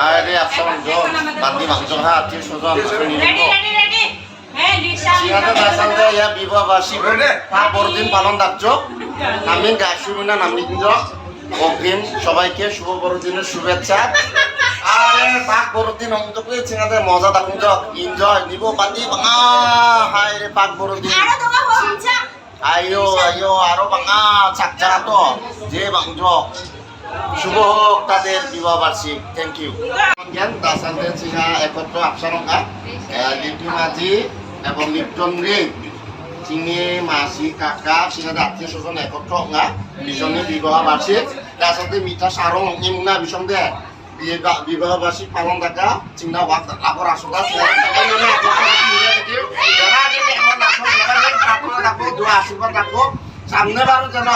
আরে আপসা মাংস বান্দি মাংস হা আত্মীয় স্বজন রেডি হ্যাঁ বড়দিন পালন থাকছো আমি গাছুমিনা নামিঞ্জ অগ্রিম সবাইকে শুভ বড়দিনের শুভেচ্ছা। আরে পাক বড়দিন অন্ত করে সিংহাতে মজা থাকুন এনজয় নিব বান্দি হায় রে পাক বড়দিন। আইও আইও আরও বাঙা চাকচারা তো। যে বাংজ শুভ হোক তাদের বিবাহ বার্ষিক। থ্যাংক ইউ জ্ঞান দাসান্তে সিংহা একত্র আপসারঙ্গা লিপি মাঝি এবং লিপ্টন রিং চিনি মাসি কাকা সিংহাদের আত্মীয় স্বজন একত্র অঙ্গা বিজনী বিবাহ বার্ষিক। তার সাথে মিঠা সারং ইমুনা বিষম দে বিবাহ বার্ষিক পালন থাকা লাভর আশীর্বাদ রাখব সামনে বারো যেন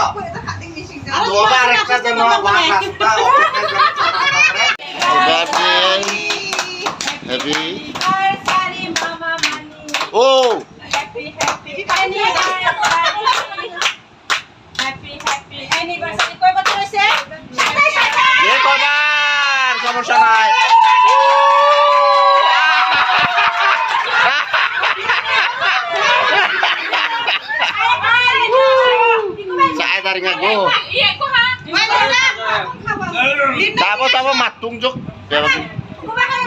ও! Happy happy anniversary happy happy anniversary কয় বছর হইছে সাতাশ সাতাশ এ কবার সমস্যা নাই চাই daringan go Iya, ko ha. tapos apa matung jok Kumain ka na. Ang hindi ka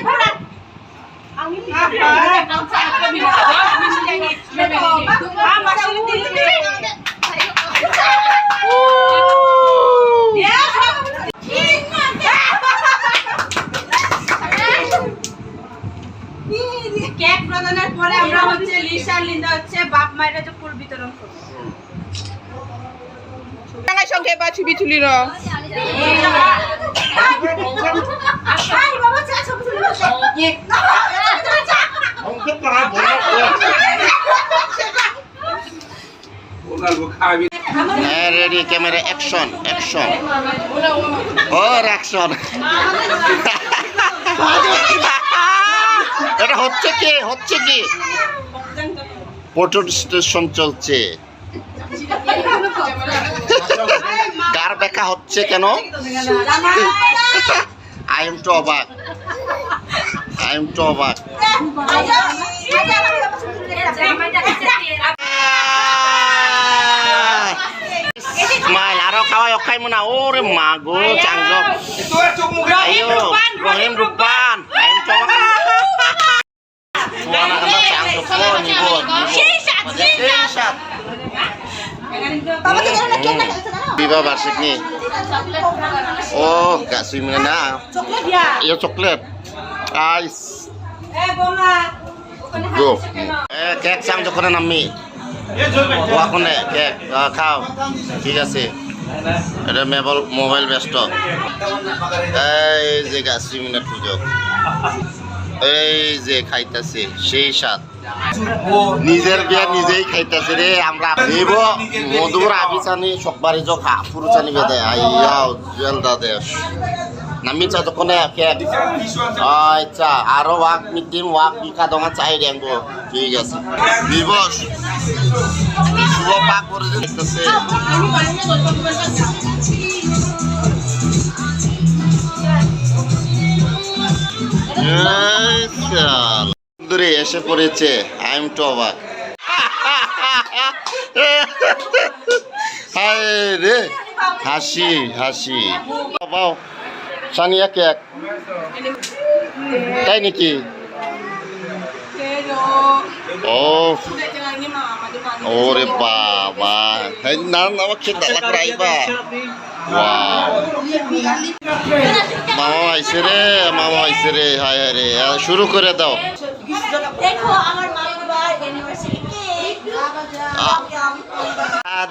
pa. Ang sa kami. Ah, masulti. Cake প্রদানের পরে আমরা হচ্ছে লিসা লিন্দা হচ্ছে বাপ মায়েরা যে ফুল বিতরণ করব Ay, বাবা চা সব তুলে হ্যাঁ রেডি ক্যামেরা অ্যাকশন অ্যাকশন ওর অ্যাকশন এটা হচ্ছে কি হচ্ছে কি? ফটো স্টেশন চলছে। দেখা হচ্ছে কেন? আই এম টু অবাক আই এম টু অবাক স্মাইল আরও খাওয়াই অখাই মনা ওরে মা গো চাংজ আইও রহিম রূপান Biba barsik nih. Oh, gak swimming na. Chocolate দিয়া Iya coklat. Ice. এ বোমা Go. Eh, কেক চাং যখন নামি ও এখন কেক খাও ঠিক আছে এটা মেবল মোবাইল ব্যস্ত এই যে গাছি মিনিট সুযোগ এই যে খাইতাছে সেই স্বাদ নিজের বিয়া নিজেই খাইতেছে রে আমরা নিব মধুর আবিচানি সকবারে যো খা পুরুচানি বেদে আইয়াও জেল দা দেশ নামি চা যখন আচ্ছা আরও ওয়াক মিটিং ওয়াক বিকা দঙা চাই রেঙ্গো ঠিক আছে। দিবস। শুভ পাক করে দেখতেছে দূরে এসে পড়েছে। আই এম টু অবাক রে, হাসি হাসি। বাবাও, সানিয়া কেক তাই নাকি? ও ওরে বাবা। না না খেতে লাগ বা ওয়াও। মামা আইসে রে, মামা আইসে রে, হায় রে। শুরু করে দাও। কেক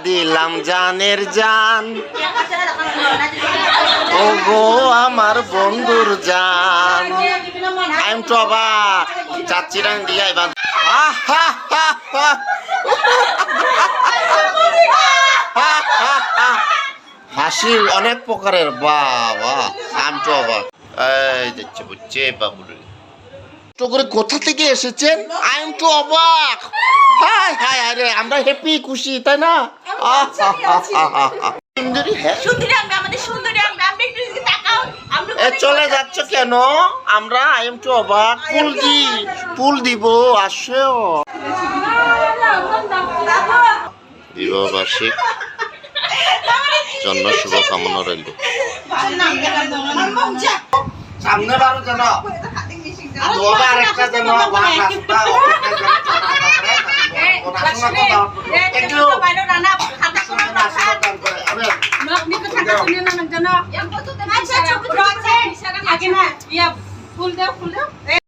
দিলাম জানের জান। আমার বন্ধুর জান। আই এম টু অবাক চাচ্ছিরাং দিয়া এবার হাসি অনেক প্রকারের, বাবা এম টু অবাক এই যাচ্ছে বুঝছে বাবুরে। তো করে কোথা থেকে এসেছেন? আই এম টু অবাক হাই হাই আরে আমরা হ্যাপি খুশি তাই না। সুন্দরী হ্যাঁ সুন্দরী আমরা আমাদের সুন্দরী আমরা। আমরা একটু তাকাও এ চলে যাচ্ছ কেন? আমরা আই এম টু অবাক ফুল দি ফুল দিব আসেও বিবাহ বার্ষিক জন্য শুভকামনা রইল। সামনে বারো যেন ফুল দাও ফুল দাও।